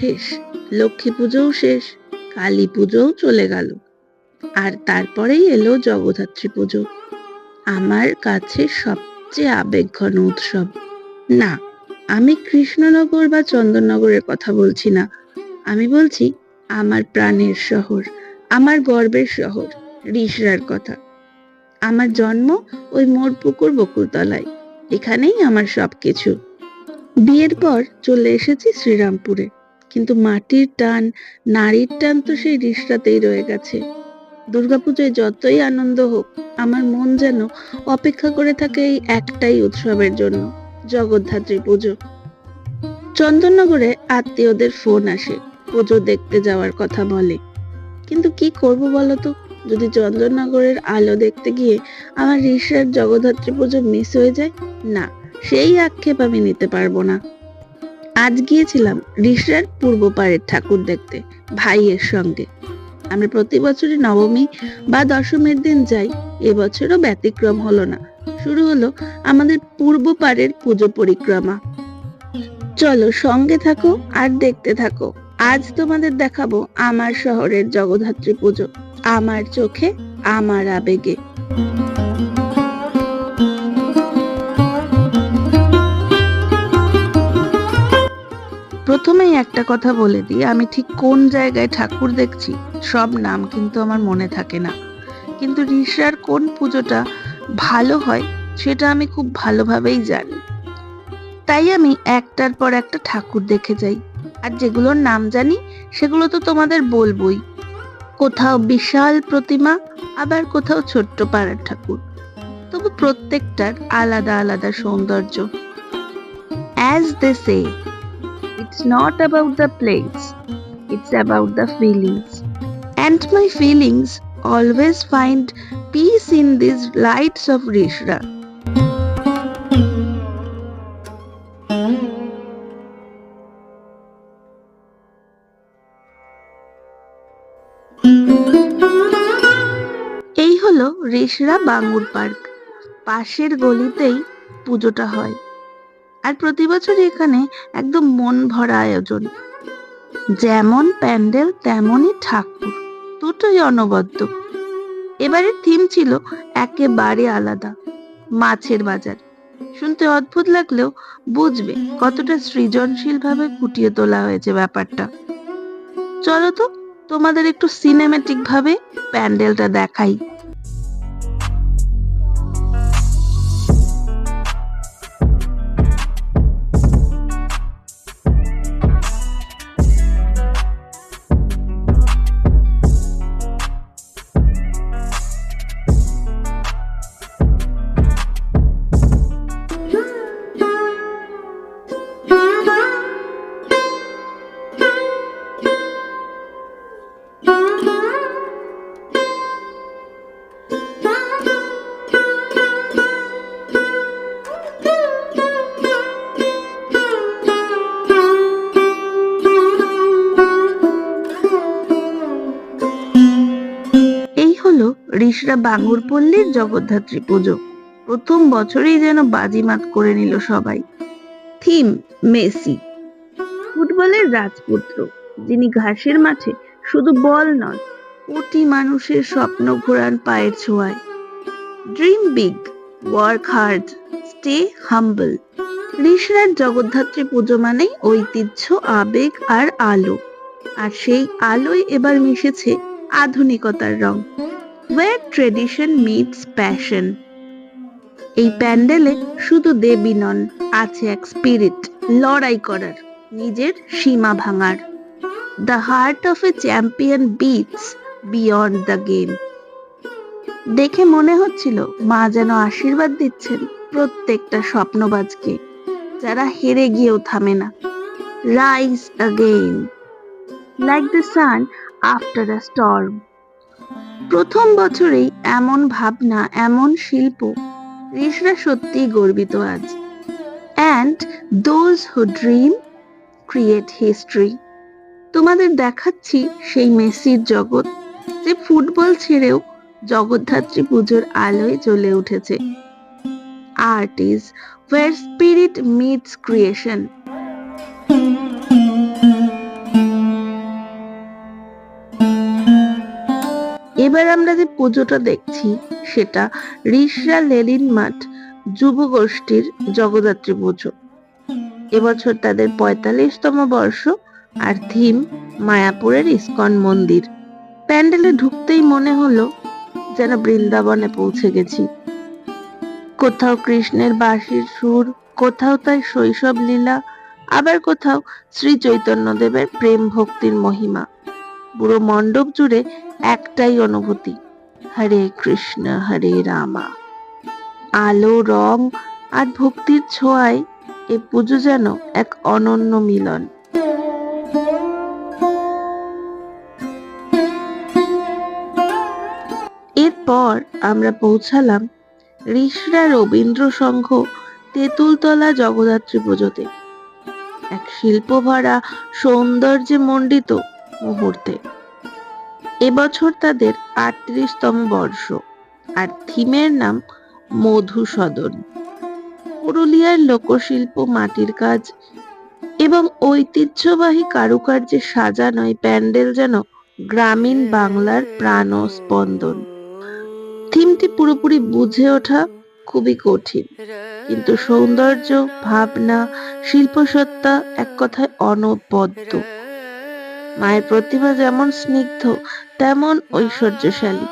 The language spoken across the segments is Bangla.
শেষ। লক্ষ্মী পুজোও শেষ। কালী পুজোও চলে গেল। আর তারপরেই এলো জগদ্ধাত্রী পুজো। আমার কাছে সবচেয়ে আবেগঘন উৎসব। না, আমি কৃষ্ণনগর বা চন্দননগরের কথা বলছি না। আমি বলছি আমার প্রাণের শহর, আমার গর্বের শহর, রিসরার কথা। আমার জন্ম ওই মোড়পুকুর বকুলতলায়। এখানেই আমার সবকিছু। বিয়ের পর চলে এসেছি শ্রীরামপুরে। কিন্তু মাটির টান নারীর টান তো সেই রিসরাতেই রয়ে গেছে। দুর্গাপুজোয় যতই আনন্দ হোক, আমার মন যেন অপেক্ষা করে থাকে এই একটাই উৎসবের জন্য, জগদ্ধাত্রী পুজো। চন্দননগরে আত্মীয়দের ফোন আসে, পুজো দেখতে যাওয়ার কথা বলে। কিন্তু কি করব বলতো? যদি চন্দননগরের আলো দেখতে গিয়ে আমার রিসরার জগদ্ধাত্রী পুজো মিস হয়ে যায়, না, সেই আক্ষেপ আমি নিতে পারব না। আজ গিয়েছিলাম রিসরার পূর্ব পাড়ের ঠাকুর দেখতে, ভাইয়ের সঙ্গে। আমরা প্রতি বছরই নবমী বা দশমীর দিন যাই, এবছরও ব্যতিক্রম হলো না। শুরু হলো আমাদের পূর্ব পাড়ের পুজো পরিক্রমা। চলো সঙ্গে থাকো আর দেখতে থাকো। আজ তোমাদের দেখাবো আমার শহরের জগদ্ধাত্রী পুজো, আমার চোখে, আমার আবেগে। প্রথমেই একটা কথা বলে দিই, আমি ঠিক কোন জায়গায় ঠাকুর দেখছি, সব নাম কিন্তু আমার মনে থাকে না। কিন্তু ঋষার কোন পুজোটা ভালো হয়, সেটা আমি খুব ভালোভাবেই জানি। তাই আমি একটার পর একটা ঠাকুর দেখে যাই। আর যেগুলোর নাম জানি, সেগুলো তো তোমাদের বলবোই। কোথাও বিশাল প্রতিমা, আবার কোথাও ছোট্ট পাড়ার ঠাকুর। তবু প্রত্যেকটার আলাদা আলাদা সৌন্দর্য। As they say It's not about the place, it's about the feelings. And my feelings always find peace in these lights of Rishra. এই হলো রেশরা বাঙ্গুর পার্ক পাশের গলিতেই পুজোটা হয় আর প্রতি বছর এখানে একদম মন ভরা আয়োজন। যেমন প্যান্ডেল তেমনই ঠাকুর। দুটোই অনবদ্য। এবারের থিম ছিল একেবারে আলাদা, মাছের বাজার। শুনতে অদ্ভুত লাগলেও বুঝবে কতটা সৃজনশীল ভাবে ফুটিয়ে তোলা হয়েছে ব্যাপারটা। চলো তো তোমাদের একটু সিনেমেটিক ভাবে প্যান্ডেলটা দেখাই। হলো ঋষরা বাঙুর পল্লীর জগদ্ধাত্রী পুজো। প্রথম বছরেই যেন বাজিমাত করে নিল সবাই। Theme, Messi. ফুটবলের রাজপুত্র, যিনি ঘাসের মাঠে শুধু বল নয় কোটি মানুষের স্বপ্ন ঘোরান পায়ের ছোঁয়ায়। Dream big work hard stay humble ঋষরার Jagaddhatri Puja মানেই ঐতিহ্য, আবেগ আর আলো। আর সেই আলোয় এবার মিশেছে আধুনিকতার রং। ওয়ার ট্রেডিশন মিটস প্যাশন এই প্যান্ডেলে শুধু দেবী নন, আছে এক স্পিরিট লড়াই করার, নিজের সীমা ভাঙার। The heart of a champion beats beyond the game দেখে মনে হচ্ছিল, মা যেন আশীর্বাদ দিচ্ছেন প্রত্যেকটা স্বপ্নবাজকে, যারা হেরে গিয়েও থামে না। Rise again like the sun after a storm প্রথম বছরেই এমন ভাবনা, এমন শিল্প ঋষরা সত্যিই গর্বিত আজ। And those who dream create history তোমাদের দেখাচ্ছি সেই মেসির জগৎ, যে ফুটবল ছেড়েও জগদ্ধাত্রী পুজোর আলোয় জ্বলে উঠেছে। Art is where spirit meets creation এবার আমরা যে পুজোটা দেখছি, সেটা রিসরা লেলিন মাঠ যুব গোষ্ঠীর জগদ্ধাত্রী পুজো। এবছর তাদের পঁয়তাল্লিশতম বর্ষ আর থিম মায়াপুরের ইস্কন মন্দির। প্যান্ডেলে ঢুকতেই মনে হলো যেন বৃন্দাবনে পৌঁছে গেছি। কোথাও কৃষ্ণের বাঁশির সুর, কোথাও তার শৈশব লীলা, আবার কোথাও শ্রী চৈতন্যদেবের প্রেম ভক্তির মহিমা। পুরো মণ্ডপ জুড়ে একটাই অনুভূতি। হরে কৃষ্ণ, হরে রামা। আলো, রং আর ভক্তির ছোঁয়ায় এ পুজো যেন এক অনন্য মিলন। এরপর আমরা পৌঁছালাম ঋষরা রবীন্দ্র সংঘ তেঁতুলতলা জগদ্ধাত্রী পুজোতে। এক শিল্প ভরা সৌন্দর্যে মণ্ডিত মুহূর্তে। এবছর তাদের আটত্রিশতম বর্ষ, আর থিমের নাম মধুসদন। পুরুলিয়ার লোকশিল্প, মাটির কাজ এবং ঐতিহ্যবাহী কারুকার্যে সাজানো এই প্যান্ডেল যেন গ্রামীণ বাংলার প্রাণ স্পন্দন থিমটি পুরোপুরি বুঝে ওঠা খুবই কঠিন, কিন্তু সৌন্দর্য, ভাবনা, শিল্পসত্তা এক কথায় অনবদ্য। মায়ের প্রতিভা যেমন স্নিগ্ধ তেমন ঐশ্বর্যশালী।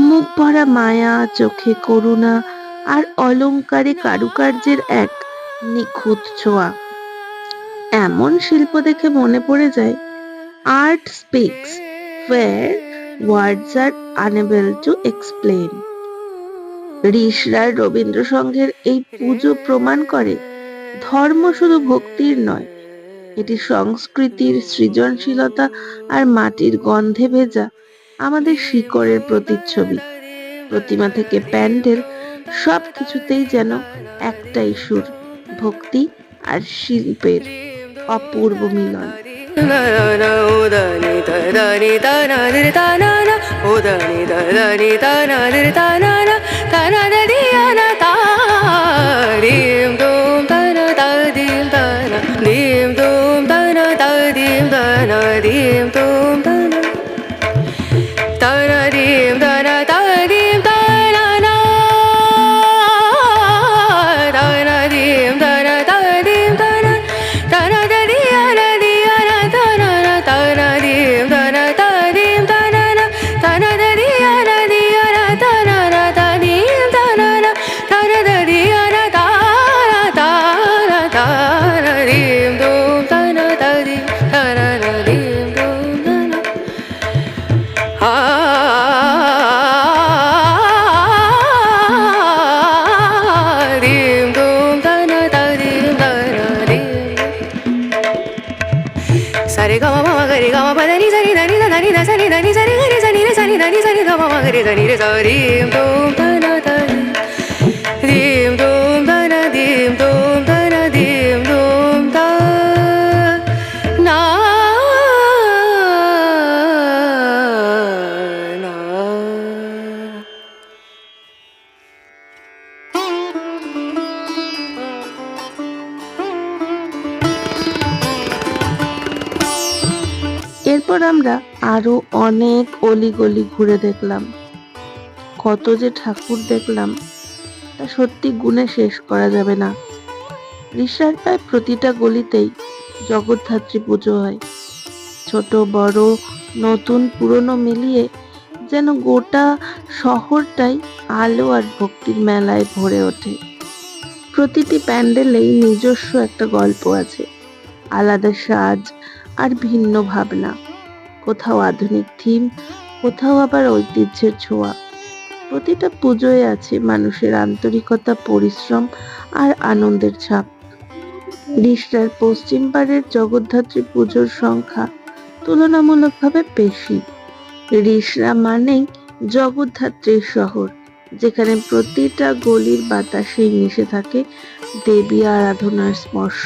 মুখ ভরা মায়া, চোখে করুণা আর অলঙ্কারে কারুকার্যের এক নিখুঁত ছোঁয়া। এমন শিল্প দেখে মনে পড়ে যায় art speaks where words are unable to explain. ঋষরার রবীন্দ্রসংঘের এই পুজো প্রমাণ করে, ধর্ম শুধু ভক্তির নয় এটি সংস্কৃতির সৃজনশীলতা আর মাটির গন্ধে ভেজা আমাদের শিকড়ের প্রতিচ্ছবি প্রতিমা থেকে প্যান্ডেল সব কিছুতেই যেন একটাই সুর ভক্তি আর শিল্পের অপূর্ব মিলন উদনি ധനി സരി ധമ മകരി ധനി സാരിയും অনেক অলিগলি ঘুরে দেখলাম। কত যে ঠাকুর দেখলাম, তা সত্যি গুণে শেষ করা যাবে না। রিসার প্রায় প্রতিটা গলিতেই জগদ্ধাত্রী পুজো হয়। ছোট, বড়, নতুন, পুরনো মিলিয়ে যেন গোটা শহরটাই আলো আর ভক্তির মেলায় ভরে ওঠে। প্রতিটি প্যান্ডেলেই নিজস্ব একটা গল্প আছে। আলাদা সাজ আর ভিন্ন ভাবনা। কোথাও আধুনিক থিম, কোথাও আবার ঐতিহ্যের ছোঁয়া। প্রতিটা পুজোয় আছে মানুষের আন্তরিকতা, পরিশ্রম আর আনন্দের ছাপ। রিষ্টার পশ্চিম পাড়ের জগদ্ধাত্রী পুজোর সংখ্যা তুলনামূলকভাবে বেশি। রিসরা মানেই জগদ্ধাত্রীর শহর, যেখানে প্রতিটা গলির বাতাসেই মিশে থাকে দেবী আরাধনার স্পর্শ।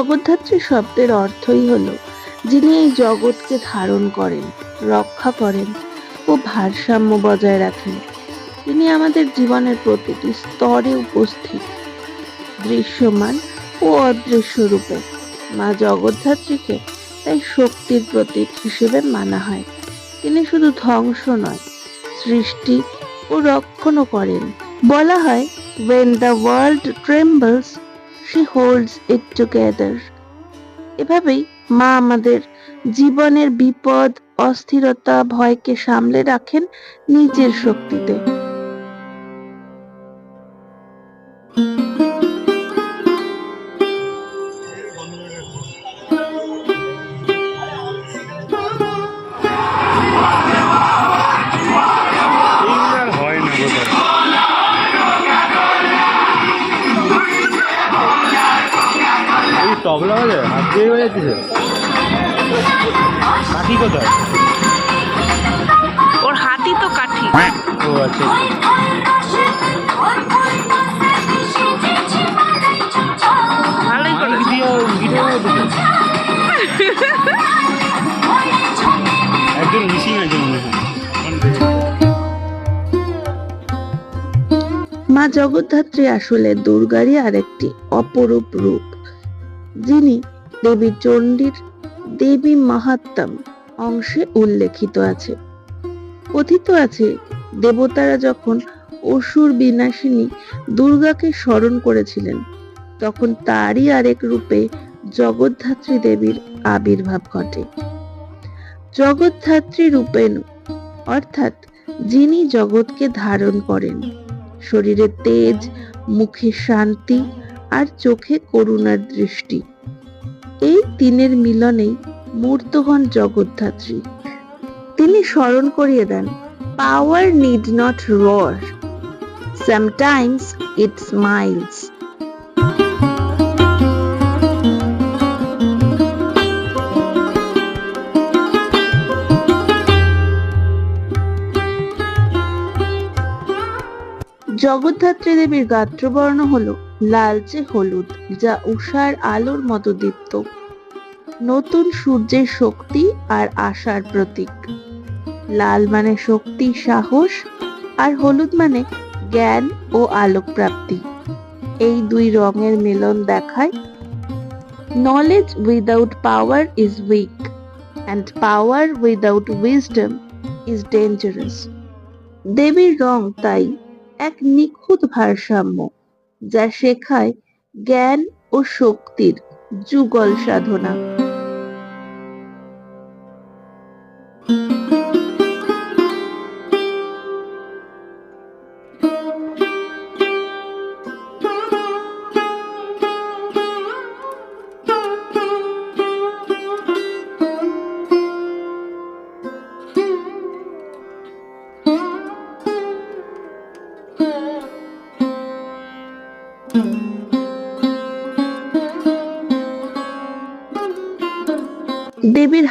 জগদ্ধাত্রী শব্দের অর্থই হলো যিনি এই জগৎকে ধারণ করেন, রক্ষা করেন ও ভারসাম্য বজায় রাখেন। তিনি আমাদের জীবনের প্রতিটি স্তরে উপস্থিত, দৃশ্যমান ও অদৃশ্য রূপে। মা জগদ্ধাত্রীকে তাই শক্তির প্রতীক হিসেবে মানা হয়। তিনি শুধু ধ্বংস নয়, সৃষ্টি ও রক্ষণও করেন। বলা হয়, when the world trembles she holds it together এভাবেই মা আমাদের জীবনের বিপদ, অস্থিরতা, ভয়কে সামলে রাখেন নিজের শক্তিতে। এই তবলা বাজে হাত দিয়ে বাজাচ্ছে কাঠি কোথায়? ওর হাতই তো কাঠি। ও আচ্ছা। ভালোই মাইক দিয়ে একজন মিসিং আছে মনে হয় মা জগদ্ধাত্রী আসলে দুর্গারই আরেকটি অপরূপ রূপ। যিনি দেবী চণ্ডীর দেবী মাহাত্ম্যম অংশে উল্লেখিত আছে। কথিত আছে, দেবতারা যখন অসুর বিনাশিনী দুর্গাকে স্মরণ করেছিলেন, তখন তারই আরেক রূপে জগদ্ধাত্রী দেবীর আবির্ভাব ঘটে। জগদ্ধাত্রী রূপেণ, অর্থাৎ যিনি জগৎকে ধারণ করেন, শরীরে তেজ, মুখে শান্তি আর চোখে করুণার দৃষ্টি। এই তিনের মিলনেই মূর্ত হন জগদ্ধাত্রী। তিনি স্মরণ করিয়ে দেন power need not roar sometimes it smiles Jagaddhatri দেবীর গাত্রবর্ণ হলো লালচে হলুদ, যা উষার আলোর মতো দীপ্ত। নতুন সূর্যের শক্তি আর আশার প্রতীক। লাল মানে শক্তি, সাহস, আর হলুদ মানে জ্ঞান ও আলোক প্রাপ্তি এই দুই রঙের মিলন দেখায় knowledge without power is weak and power without wisdom is dangerous দেবীর রং তাই এক নিখুঁত ভারসাম্য। যা শেখায় জ্ঞান ও শক্তির যুগল সাধনা।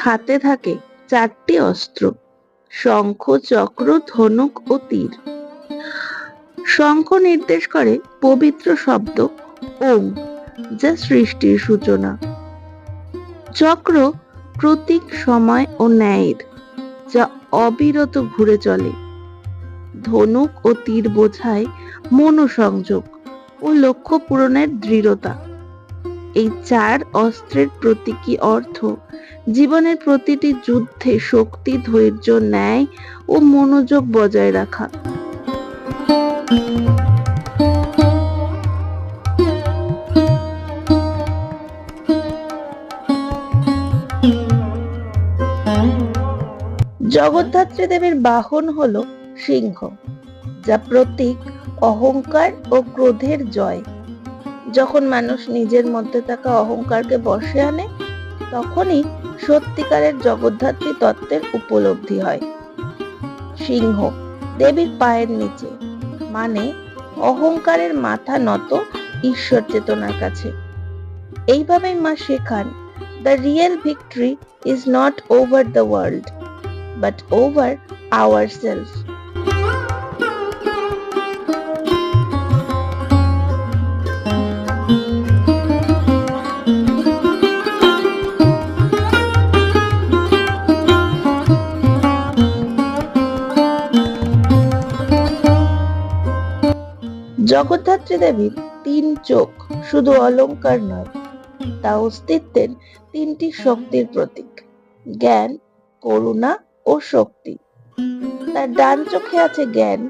হাতে থাকে চারটি অস্ত্র, শঙ্খ, চক্র, ধনুক ও তীর। শঙ্খ নির্দেশ করে পবিত্র শব্দ ওম, যা সৃষ্টির সূচনা। চক্র প্রতীক, সময় ও ন্যায়ের, যা অবিরত ঘুরে চলে। ধনুক ও তীর বোঝায় মনোসংযোগ ও লক্ষ্য পূরণের দৃঢ়তা। এই চার অস্ত্রের প্রতীকী অর্থ? জীবনের প্রতিটি যুদ্ধে শক্তি, ধৈর্য, ন্যায় ও মনোযোগ বজায় রাখা। জগদ্ধাত্রী দেবের বাহন হলো সিংহ, যা প্রতীক, অহংকার ও ক্রোধের জয়। যখন মানুষ নিজের মধ্যে থাকা অহংকারকে বশে আনে, তখনই সত্যিকারের জগদ্ধাত্রী তত্ত্বের উপলব্ধি হয়। সিংহ, দেবীর পায়ের নিচে মানে অহংকারের মাথা নত ঈশ্বর চেতনার কাছে। এইভাবেই মা শেখান the real victory is not over the world but over our self Jagaddhatri দেবীর তিন চোখ শুধু অলংকার নয়, তা অস্তিত্বের তিনটি শক্তির প্রতীক, জ্ঞান, করুণা ও শক্তি। তার ডান চোখে আছে জ্ঞান,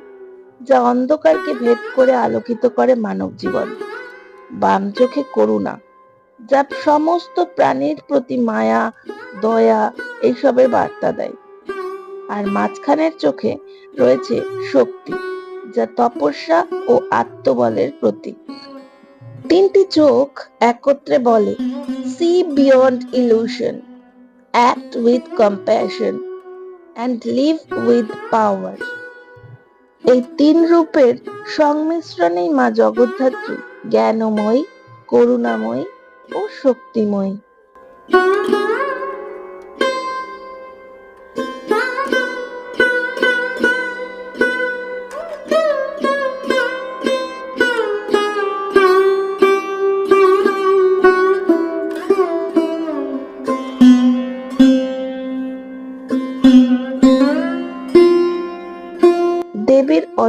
যা অন্ধকারকে ভেদ করে আলোকিত করে মানব জীবন। বাম চোখে করুণা, যা সমস্ত প্রাণীর প্রতি মায়া, দয়া এইসবের বার্তা দেয়। আর মাঝখানের চোখে রয়েছে শক্তি। যা তপস্যা ও আত্মবলের প্রতীক। তিনটি চোখ একত্রে বলে see beyond illusion act with compassion and live with power এই তিন রূপের সংমিশ্রণেই মা জগদ্ধাত্রী জ্ঞানময়ী, করুণাময়ী ও শক্তিময়ী।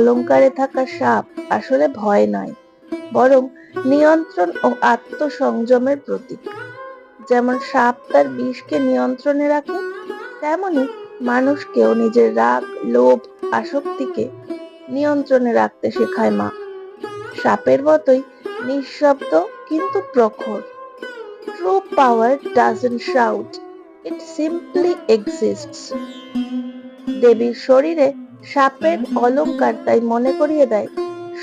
অলংকারে থাকা সাপ আসলে ভয় নয় বরং নিয়ন্ত্রণ ও আত্মসংযমের প্রতীক। যেমন সাপ তার বিষকে নিয়ন্ত্রণে রাখে, তেমনি মানুষকেও নিজের রাগ, লোভ, আসক্তিকে নিয়ন্ত্রণে রাখতে শেখায় মা। সাপের মতোই নিঃশব্দ কিন্তু প্রখর। True power doesn't shout it simply exists দেবীর শরীরে সাপের অলংকার তাই মনে করিয়ে দেয়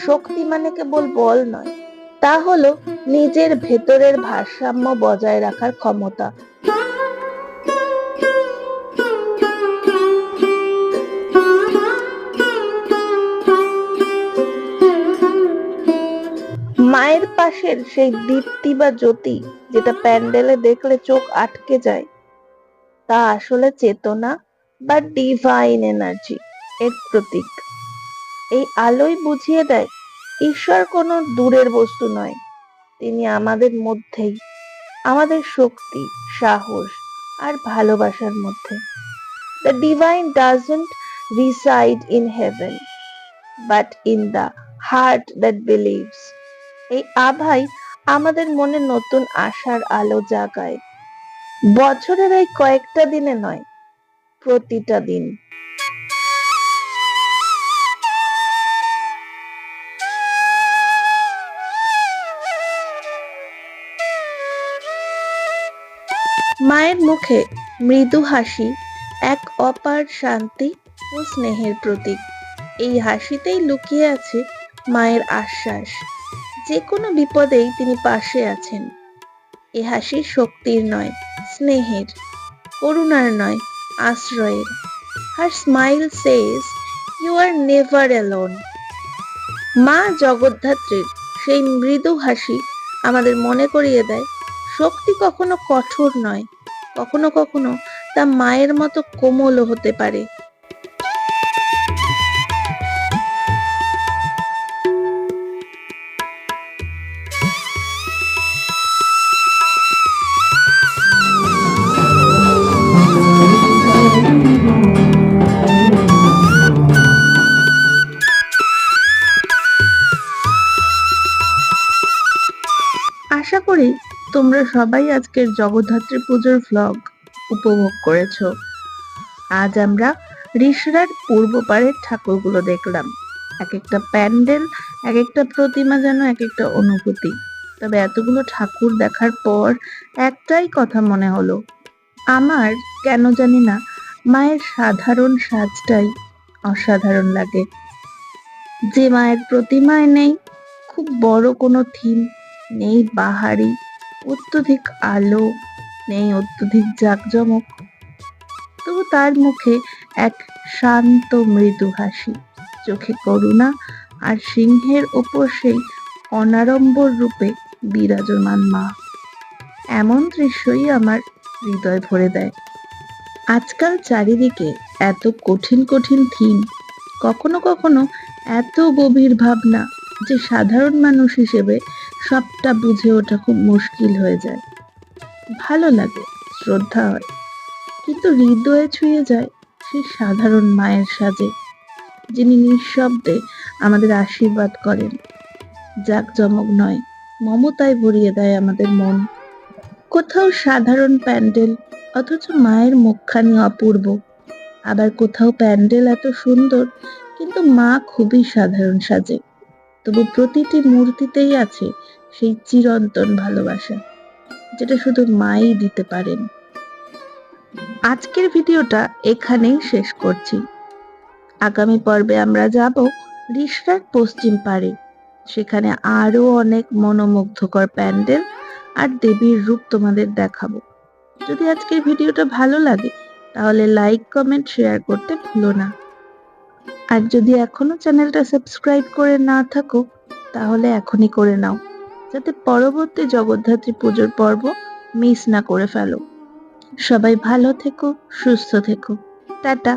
শক্তি মানে কেবল বল নয়। তা হলো নিজের ভেতরের ভারসাম্য বজায় রাখার ক্ষমতা। মায়ের পাশের সেই দীপ্তি বা জ্যোতি যেটা প্যান্ডেলে দেখলে চোখ আটকে যায় তা আসলে চেতনা বা ডিভাইন এনার্জি এর প্রতীক। এই আলোই বুঝিয়ে দেয়, ঈশ্বর কোনো দূরের বস্তু নয়। তিনি আমাদের মধ্যেই, আমাদের শক্তি, সাহস আর ভালোবাসার মধ্যে। The divine doesn't reside in heaven but in the heart that believes এই আভাই আমাদের মনে নতুন আশার আলো জাগায়। বছরের এই কয়েকটা দিনে নয়, প্রতিটা দিন মায়ের মুখে মৃদু হাসি, এক অপার শান্তি ও স্নেহের প্রতীক। এই হাসিতেই লুকিয়ে আছে মায়ের আশ্বাস। যে কোনো বিপদেই তিনি পাশে আছেন। এ হাসি শক্তির নয়, স্নেহের, করুণার নয়, আশ্রয়ের। Her smile says you are never alone মা জগদ্ধাত্রীর সেই মৃদু হাসি আমাদের মনে করিয়ে দেয়, শক্তি কখনো কঠোর নয় কখনো কখনো তা মায়ের মতো কোমলও হতে পারে। তোমরা সবাই আজকের জগদ্ধাত্রী পুজোর ভ্লগ উপভোগ করেছ। আজ আমরা ঋষরার পূর্ব পাড়ের ঠাকুরগুলো দেখলাম। এক একটা প্যান্ডেল এক একটা প্রতিমা যেন এক একটা অনুভূতি। তবে এতগুলো ঠাকুর দেখার পর একটাই কথা মনে হলো। আমার কেন জানি না, মায়ের সাধারণ সাজটাই অসাধারণ লাগে। যে মায়ের প্রতিমায় নেই, খুব বড় কোনো থিম নেই, বাহারি। অত্যধিক আলো নেই, অত্যধিক জাঁকজমক। তবু তার মুখে এক শান্ত মৃদু হাসি, চোখে করুণা আর সিংহের ওপর সেই অনাড়ম্বর রূপে বিরাজমান মা। এমন দৃশ্যই আমার হৃদয় ভরে দেয়। আজকাল চারিদিকে এত কঠিন কঠিন থিম, কখনো কখনো এত গভীর ভাবনা যে সাধারণ মানুষ হিসেবে সবটা বুঝে ওঠা খুব মুশকিল হয়ে যায়। ভালো লাগে, শ্রদ্ধা হয়। কিন্তু হৃদয়ে ছুঁয়ে যায় সেই সাধারণ মায়ের সাজে, যিনি নিঃশব্দে আমাদের আশীর্বাদ করেন। জাঁকজমক নয়, মমতায় ভরিয়ে দেয় আমাদের মন। কোথাও সাধারণ প্যান্ডেল, অথচ মায়ের মুখখানি অপূর্ব। আবার কোথাও প্যান্ডেল এত সুন্দর, কিন্তু মা খুবই সাধারণ সাজে। তবু প্রতিটি মূর্তিতেই আছে সেই চিরন্তন ভালোবাসা, যেটা শুধু মাই দিতে পারেন। আজকের ভিডিওটা এখানেই শেষ করছি। আগামী পর্বে আমরা যাব রিষড়ার পশ্চিম পাড়ে। সেখানে আরও অনেক মনোমুগ্ধকর প্যান্ডেল আর দেবীর রূপ তোমাদের দেখাবো। যদি আজকের ভিডিওটা ভালো লাগে, তাহলে লাইক, কমেন্ট, শেয়ার করতে ভুলো না। আর যদি এখনও চ্যানেলটা সাবস্ক্রাইব করে না থাকো, তাহলে এখনই করে নাও, যাতে পরবর্তী জগদ্ধাত্রী পুজোর পর্ব মিস না করে ফেলো। সবাই ভালো থেকো, সুস্থ থেকো। টাটা।